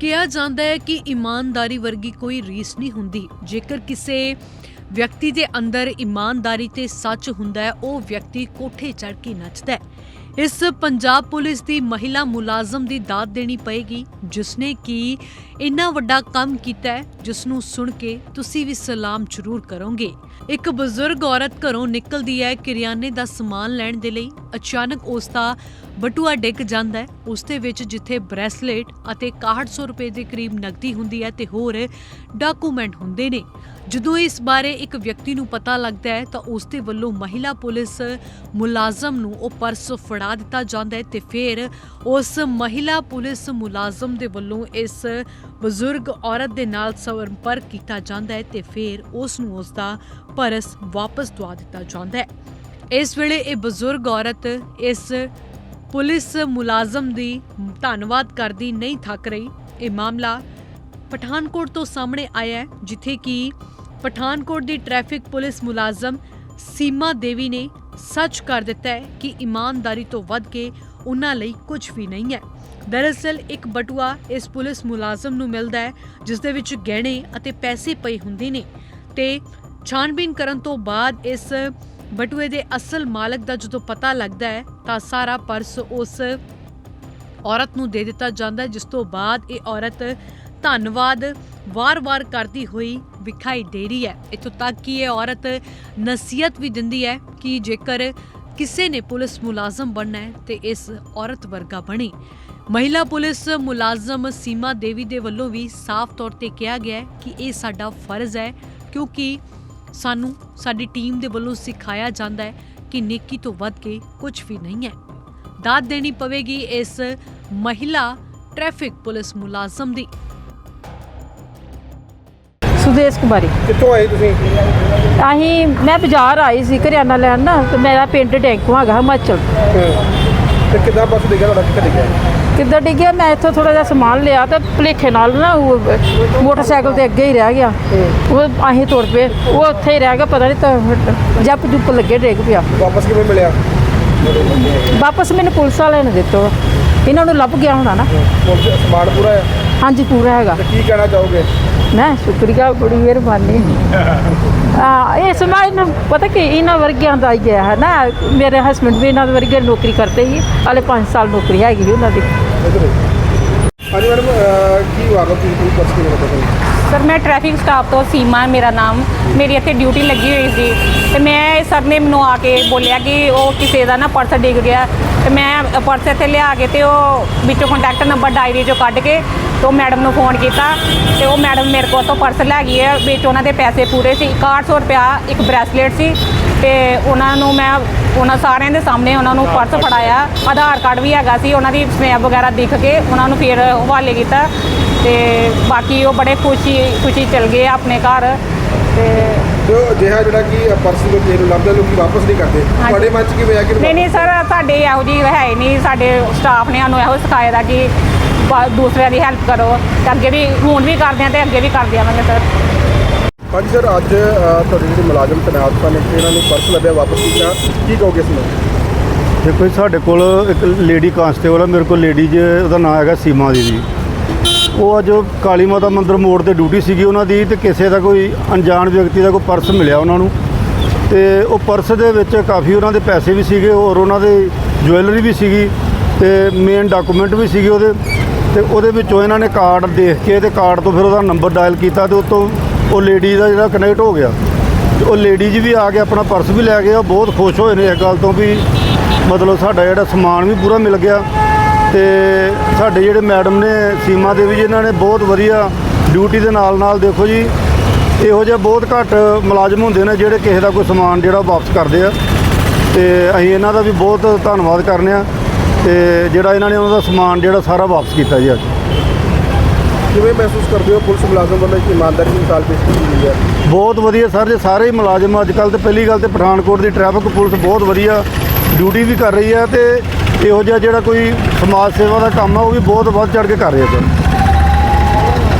ਕਿਹਾ ਜਾਂਦਾ ਹੈ ਕਿ ਇਮਾਨਦਾਰੀ ਵਰਗੀ ਕੋਈ ਰੀਸ ਨਹੀਂ ਹੁੰਦੀ। ਜੇਕਰ ਕਿਸੇ ਵਿਅਕਤੀ ਦੇ ਅੰਦਰ ਇਮਾਨਦਾਰੀ ਤੇ ਸੱਚ ਹੁੰਦਾ ਹੈ, ਉਹ ਵਿਅਕਤੀ ਕੋਠੇ ਚੜ੍ਹ ਕੇ ਨੱਚਦਾ ਹੈ। ਇਸ ਪੰਜਾਬ ਪੁਲਿਸ ਦੀ ਮਹਿਲਾ ਮੁਲਾਜ਼ਮ ਦੀ ਦਾਤ ਦੇਣੀ ਪਏਗੀ, ਜਿਸਨੇ ਕਿ ਇੰਨਾ ਵੱਡਾ ਕੰਮ ਕੀਤਾ ਹੈ ਜਿਸ ਨੂੰ ਸੁਣ ਕੇ ਤੁਸੀਂ ਵੀ ਸਲਾਮ ਜ਼ਰੂਰ ਕਰੋਗੇ। ਇੱਕ ਬਜ਼ੁਰਗ ਔਰਤ ਘਰੋਂ ਨਿਕਲਦੀ ਹੈ, ਕਿਰਿਆਨੇ ਦਾ ਸਮਾਨ ਲੈਣ ਦੇ ਲਈ। ਅਚਾਨਕ ਉਸ ਦਾ ਬਟੂਆ ਡਿੱਗ ਜਾਂਦਾ ਹੈ। ਉਸ ਦੇ ਵਿੱਚ ਜਿੱਥੇ ਬ੍ਰੈਸਲੇਟ ਅਤੇ 6100 ਰੁਪਏ ਦੇ ਕਰੀਬ ਨਕਦੀ ਹੁੰਦੀ ਹੈ ਤੇ ਹੋਰ ਡਾਕੂਮੈਂਟ ਹੁੰਦੇ ਨੇ। ਜਦੋਂ ਇਸ ਬਾਰੇ ਇੱਕ ਵਿਅਕਤੀ ਨੂੰ ਪਤਾ ਲੱਗਦਾ ਹੈ ਤਾਂ ਉਸ ਦੇ ਵੱਲੋਂ ਮਹਿਲਾ ਪੁਲਿਸ ਮੁਲਾਜ਼ਮ ਨੂੰ ਉਹ ਪਰਸ ਫੜਾ ਦਿੱਤਾ ਜਾਂਦਾ ਹੈ ਤੇ ਫਿਰ ਉਸ ਮਹਿਲਾ ਪੁਲਿਸ ਮੁਲਾਜ਼ਮ ਦੇ ਵੱਲੋਂ ਇਸ ਬਜ਼ੁਰਗ ਔਰਤ ਦੇ ਨਾਲ ਸੰਪਰਕ ਕੀਤਾ ਜਾਂਦਾ ਹੈ ਤੇ ਫਿਰ ਉਸ ਨੂੰ ਉਸ ਦਾ ਪਰਸ ਵਾਪਸ ਦਵਾ ਦਿੱਤਾ ਜਾਂਦਾ ਹੈ। ਇਸ ਵੇਲੇ ਇਹ ਬਜ਼ੁਰਗ ਔਰਤ ਇਸ ਪੁਲਿਸ ਮੁਲਾਜ਼ਮ ਦੀ ਧੰਨਵਾਦ ਕਰਦੀ ਨਹੀਂ ਥੱਕ ਰਹੀ। ਇਹ ਮਾਮਲਾ ਪਠਾਨਕੋਟ ਤੋਂ ਸਾਹਮਣੇ ਆਇਆ ਹੈ, ਜਿੱਥੇ ਕਿ ਪਠਾਨਕੋਟ ਦੀ ਟ੍ਰੈਫਿਕ ਪੁਲਿਸ ਮੁਲਾਜ਼ਮ ਸੀਮਾ ਦੇਵੀ ਨੇ ਸੱਚ ਕਰ ਦਿੱਤਾ ਹੈ ਕਿ ਇਮਾਨਦਾਰੀ ਤੋਂ ਵੱਧ ਕੇ ਉਹਨਾਂ ਲਈ ਕੁਝ ਵੀ ਨਹੀਂ ਹੈ। ਦਰਅਸਲ, ਇੱਕ ਬਟੂਆ ਇਸ ਪੁਲਿਸ ਮੁਲਾਜ਼ਮ ਨੂੰ ਮਿਲਦਾ ਹੈ, ਜਿਸ ਦੇ ਵਿੱਚ ਗਹਿਣੇ ਅਤੇ ਪੈਸੇ ਪਏ ਹੁੰਦੇ ਨੇ ਤੇ ਛਾਣਬੀਨ ਕਰਨ ਤੋਂ ਬਾਅਦ ਇਸ ਬਟੂਏ ਦੇ ਅਸਲ ਮਾਲਕ ਦਾ ਜਦੋਂ ਪਤਾ ਲੱਗਦਾ ਹੈ, ਤਾਂ ਸਾਰਾ ਪਰਸ ਉਸ ਔਰਤ ਨੂੰ ਦੇ ਦਿੱਤਾ ਜਾਂਦਾ ਹੈ, ਜਿਸ ਤੋਂ ਬਾਅਦ ਇਹ ਔਰਤ ਧੰਨਵਾਦ ਵਾਰ-ਵਾਰ ਕਰਦੀ ਹੋਈ ਵਿਖਾਈ ਦੇ ਰਹੀ ਹੈ। ਇਤੋਂ ਤੱਕ ਕਿ ਇਹ ਔਰਤ ਨਸੀਹਤ ਵੀ ਦਿੰਦੀ ਹੈ ਕਿ ਜੇਕਰ ਕਿਸੇ ਨੇ ਪੁਲਿਸ ਮੁਲਾਜ਼ਮ ਬਣਨਾ ਹੈ, ਤੇ ਇਸ ਔਰਤ ਵਰਗਾ ਬਣੇ। ਮਹਿਲਾ ਪੁਲਿਸ ਮੁਲਾਜ਼ਮ ਸੀਮਾ ਦੇਵੀ ਦੇ ਵੱਲੋਂ ਵੀ ਸਾਫ਼ ਤੌਰ ਤੇ ਕਿਹਾ ਗਿਆ ਹੈ ਕਿ ਇਹ ਸਾਡਾ ਫਰਜ਼ ਹੈ, ਕਿਉਂਕਿ ਸਾਨੂੰ ਸਾਡੀ ਟੀਮ ਦੇ ਵੱਲੋਂ ਸਿਖਾਇਆ ਜਾਂਦਾ ਹੈ ਕਿ ਨੇਕੀ ਤੋਂ ਵੱਧ ਕੇ ਕੁਝ ਵੀ ਨਹੀਂ ਹੈ। ਦਾਤ ਦੇਣੀ ਪਵੇਗੀ ਇਸ ਮਹਿਲਾ ਟ੍ਰੈਫਿਕ ਪੁਲਿਸ ਮੁਲਾਜ਼ਮ ਦੀ। ਸੁਦੇਸ਼ ਕੁਮਾਰੀ। ਕਿੱਥੋਂ ਆਏ ਤੁਸੀਂ? ਅਸੀਂ ਮੈਂ ਬਾਜ਼ਾਰ ਆਈ ਸੀ ਕਰਿਆਨਾ ਲੈਣ ਨਾ ਤੇ ਮੇਰਾ ਪਿੰਡ ਡੈਂਕੂ ਹੈਗਾ ਹਿਮਾਚਲ। ਤੇ ਕਿੱਦਾਂ ਬੱਸ ਡਿੱਗਿਆ ਤੁਹਾਡਾ ਕਿੱਥੇ ਡਿੱਗਿਆ? ਕਿੱਦਾਂ ਡਿੱਗਿਆ? ਮੈਂ ਇੱਥੋਂ ਥੋੜਾ ਜਿਹਾ ਸਮਾਨ ਲਿਆ ਤੇ ਭੁਲੇਖੇ ਨਾਲ ਨਾ ਉਹ ਮੋਟਰਸਾਈਕਲ ਤੇ ਅੱਗੇ ਹੀ ਰਹਿ ਗਿਆ। ਉਹ ਅਸੀਂ ਤੁਰ ਪਏ। ਉਹ ਉੱਥੇ ਹੀ ਰਹਿ ਗਿਆ ਪਤਾ ਨਹੀਂ ਤਾਂ ਜੱਪ ਜੁੱਪ ਲੱਗੇ ਡਿੱਗ ਪਿਆ। ਵਾਪਸ ਕਿਵੇਂ ਮਿਲਿਆ? ਵਾਪਸ ਮੈਨੂੰ ਪੁਲਿਸ ਵਾਲਿਆਂ ਨੇ ਦਿੱਤਾ। ਇਹਨਾਂ ਨੂੰ ਲੱਭ ਗਿਆ ਹੋਣਾ ਨਾ। ਸਮਾਨ ਪੂਰਾ ਹੈ? ਹਾਂਜੀ ਪੂਰਾ ਹੈਗਾ। ਤੇ ਕੀ ਕਹਿਣਾ ਚਾਹੋਗੇ? ਮੈਂ ਸ਼ੁਕਰੀਆ ਬੜੀ ਮਿਹਰਬਾਨੀ। ਆ ਇਹ ਸਮਾਜ ਨੂੰ ਪਤਾ ਕਿ ਇਹਨਾਂ ਵਰਗਿਆਂ ਦਾ ਹੀ ਹੈ ਨਾ। ਮੇਰੇ ਹਸਬੰਡ ਵੀ ਇਹਨਾਂ ਵਰਗੇ ਨੌਕਰੀ ਕਰਦੇ ਸੀ। ਹਾਲੇ 5 ਸਾਲ ਨੌਕਰੀ ਹੈਗੀ ਉਹਨਾਂ ਦੀ। ਹਾਂਜੀ ਮੈਡਮ ਕੀ ਵਾਗਾ ਤੁਸੀਂ ਕੋਈ ਬੱਸ ਕਿਵੇਂ ਪਤਾ ਸਰ, ਮੈਂ ਟ੍ਰੈਫਿਕ ਸਟਾਫ ਤੋਂ ਸੀਮਾ ਮੇਰਾ ਨਾਮ। ਮੇਰੀ ਇੱਥੇ ਡਿਊਟੀ ਲੱਗੀ ਹੋਈ ਸੀ। ਤੇ ਮੈਂ ਸਰ ਨੇ ਮੈਨੂੰ ਆ ਕੇ ਬੋਲਿਆ ਕਿ ਉਹ ਕਿਸੇ ਦਾ ਨਾ ਪਰਸ ਡਿੱਗ ਗਿਆ। ਤੇ ਮੈਂ ਪਰਸ ਇੱਥੇ ਲਿਆ ਕੇ ਤੇ ਉਹ ਵਿੱਚੋਂ ਕੰਟੈਕਟ ਨੰਬਰ ਡਾਇਰੀ ਚੋਂ ਕੱਢ ਕੇ ਤੇ ਉਹ ਮੈਡਮ ਨੂੰ ਫੋਨ ਕੀਤਾ। ਤੇ ਉਹ ਮੈਡਮ ਮੇਰੇ ਕੋਲ ਤੋਂ ਪਰਸ ਲੈ ਗਈ ਹੈ, ਵਿੱਚ ਉਹਨਾਂ ਦੇ ਪੈਸੇ ਪੂਰੇ ਸੀ। 6100 ਰੁਪਇਆ ਇੱਕ ਬ੍ਰੈਸਲੇਟ ਸੀ। ਤੇ ਉਹਨਾਂ ਨੂੰ ਮੈਂ ਉਹਨਾਂ ਸਾਰਿਆਂ ਦੇ ਸਾਹਮਣੇ ਉਹਨਾਂ ਨੂੰ ਪਰਸ ਫੜਾਇਆ। ਆਧਾਰ ਕਾਰਡ ਵੀ ਹੈਗਾ ਸੀ ਉਹਨਾਂ ਦੀ ਸਮੈਪ ਵਗੈਰਾ ਦਿਖ ਕੇ ਉਹਨਾਂ ਨੂੰ ਫਿਰ ਹਵਾਲੇ ਕੀਤਾ। ਤੇ ਬਾਕੀ ਉਹ ਬੜੇ ਖੁਸ਼ੀ ਖੁਸ਼ੀ ਚਲ ਗਏ ਆਪਣੇ ਘਰ। ਤੇ ਉਹ ਅਜਿਹਾ ਜਿਹੜਾ ਕਿ ਪਰਸ ਨੂੰ ਲੱਭਦਾ ਲੋਕੀ ਵਾਪਸ ਨਹੀਂ ਕਰਦੇ। ਤੁਹਾਡੇ ਮਨ ਚ ਕਿਵੇਂ ਆ ਕਿ ਨਹੀਂ ਨਹੀਂ ਸਰ ਸਾਡੇ ਇਹੋ ਜੀ ਹੈ ਨਹੀਂ। ਸਾਡੇ ਸਟਾਫ ਨੇ ਸਾਨੂੰ ਇਹੋ ਸਿਖਾਇਆ ਦਾ ਕਿ ਦੂਸਰਿਆਂ ਦੀ ਹੈਲਪ ਕਰੋ। ਤੇ ਅੱਗੇ ਵੀ ਹੁਣ ਵੀ ਕਰਦੇ ਆ ਤੇ ਅੱਗੇ ਵੀ ਕਰਦੇ ਆਵਾਂਗੇ ਸਰ ਹਾਂਜੀ ਸਰ ਅੱਜ ਅਹ, ਤੁਹਾਡੇ ਜਿਹੜੇ ਮੁਲਾਜ਼ਮ ਤੈਨਾਤ ਸਨ ਤੇ ਇਹਨਾਂ ਨੂੰ ਪਰਸ ਲੱਭਿਆ ਵਾਪਸ ਕੀਤਾ। ਕੀ ਕਹੋਗੇ ਇਸ ਨੂੰ? ਦੇਖੋ ਜੀ ਸਾਡੇ ਕੋਲ ਇੱਕ ਲੇਡੀ ਕਾਂਸਟੇਬਲ ਆ ਮੇਰੇ ਕੋਲ ਲੇਡੀ ਜੇ ਉਹਦਾ ਨਾਮ ਹੈਗਾ ਸੀਮਾ ਦੇਵੀ ਉਹ ਅੱਜ ਕਾਲੀ ਮਾਤਾ ਮੰਦਿਰ ਮੋੜ ਤੇ ਡਿਊਟੀ ਸੀਗੀ ਉਹਨਾਂ ਦੀ ਤੇ ਕਿਸੇ ਦਾ ਕੋਈ ਅਣਜਾਣ ਵਿਅਕਤੀ ਦਾ ਕੋਈ ਪਰਸ ਮਿਲਿਆ ਉਹਨਾਂ ਨੂੰ। ਤੇ ਉਹ ਪਰਸ ਦੇ ਵਿੱਚ ਕਾਫੀ ਉਹਨਾਂ ਦੇ ਪੈਸੇ ਵੀ ਸੀਗੇ ਔਰ ਉਹਨਾਂ ਦੇ ਜੁਐਲਰੀ ਵੀ ਸੀਗੀ ਤੇ ਮੇਨ ਡਾਕੂਮੈਂਟ ਵੀ ਸੀਗੇ ਉਹਦੇ। ਤੇ ਉਹਦੇ ਵਿੱਚੋਂ ਇਹਨਾਂ ਨੇ ਕਾਰਡ ਦੇਖ ਕੇ ਤੇ ਕਾਰਡ ਤੋਂ ਫਿਰ ਉਹਦਾ ਨੰਬਰ ਡਾਇਲ ਕੀਤਾ ਤੇ ਤੋਂ ਉਹ ਲੇਡੀ ਦਾ ਜਿਹੜਾ ਕਨੈਕਟ ਹੋ ਗਿਆ ਉਹ ਲੇਡੀ ਜੀ ਵੀ ਆ ਕੇ ਆਪਣਾ ਪਰਸ ਵੀ ਲੈ ਗਿਆ ਉਹ ਬਹੁਤ ਖੁਸ਼ ਹੋਏ ਨੇ ਇਸ ਗੱਲ ਤੋਂ ਵੀ ਮਤਲਬ ਸਾਡਾ ਜਿਹੜਾ ਸਮਾਨ ਵੀ ਪੂਰਾ ਮਿਲ ਗਿਆ। ਤੇ ਸਾਡੇ ਜਿਹੜੇ ਮੈਡਮ ਨੇ, ਸੀਮਾ ਦੇਵੀ ਜੀ ਇਹਨਾਂ ਨੇ ਬਹੁਤ ਵਧੀਆ ਡਿਊਟੀ ਦੇ ਨਾਲ ਨਾਲ ਦੇਖੋ ਜੀ, ਇਹੋ ਜਿਹਾ ਬਹੁਤ ਘੱਟ ਮੁਲਾਜ਼ਮ ਹੁੰਦੇ ਨੇ ਜਿਹੜੇ ਕਿਸੇ ਦਾ ਕੋਈ ਸਮਾਨ ਜਿਹੜਾ ਵਾਪਸ ਕਰਦੇ ਆ। ਤੇ ਅਸੀਂ ਇਹਨਾਂ ਦਾ ਵੀ ਬਹੁਤ ਧੰਨਵਾਦ ਕਰਨੇ ਆ, ਤੇ ਜਿਹੜਾ ਇਹਨਾਂ ਨੇ ਉਹਨਾਂ ਦਾ ਸਮਾਨ ਜਿਹੜਾ ਸਾਰਾ ਵਾਪਸ ਕੀਤਾ ਜੀ ਅੱਜ। ਕਿਵੇਂ ਮਹਿਸੂਸ ਕਰਦੇ ਹੋ ਪੁਲਿਸ ਮੁਲਾਜ਼ਮ ਵੱਲੋਂ ਇੱਕ ਇਮਾਨਦਾਰੀ ਦੀ ਮਿਸਾਲ ਪੇਸ਼ ਕੀਤੀ ਗਈ ਹੈ? ਬਹੁਤ ਵਧੀਆ ਸਰ, ਜੇ ਸਾਰੇ ਹੀ ਮੁਲਾਜ਼ਮ ਅੱਜ ਕੱਲ ਤੇ ਪਹਿਲੀ ਗੱਲ ਤੇ ਪਠਾਨਕੋਟ ਦੀ ਟ੍ਰੈਫਿਕ ਪੁਲਿਸ ਬਹੁਤ ਵਧੀਆ ਡਿਊਟੀ ਵੀ ਕਰ ਰਹੀ ਹੈ ਤੇ ਇਹੋ ਜਿਹਾ ਜਿਹੜਾ ਕੋਈ ਸਮਾਜ ਸੇਵਾ ਦਾ ਕੰਮ ਆ, ਉਹ ਵੀ ਬਹੁਤ ਵੱਧ ਚੜ ਕੇ ਕਰ ਰਿਹਾ ਸਰ।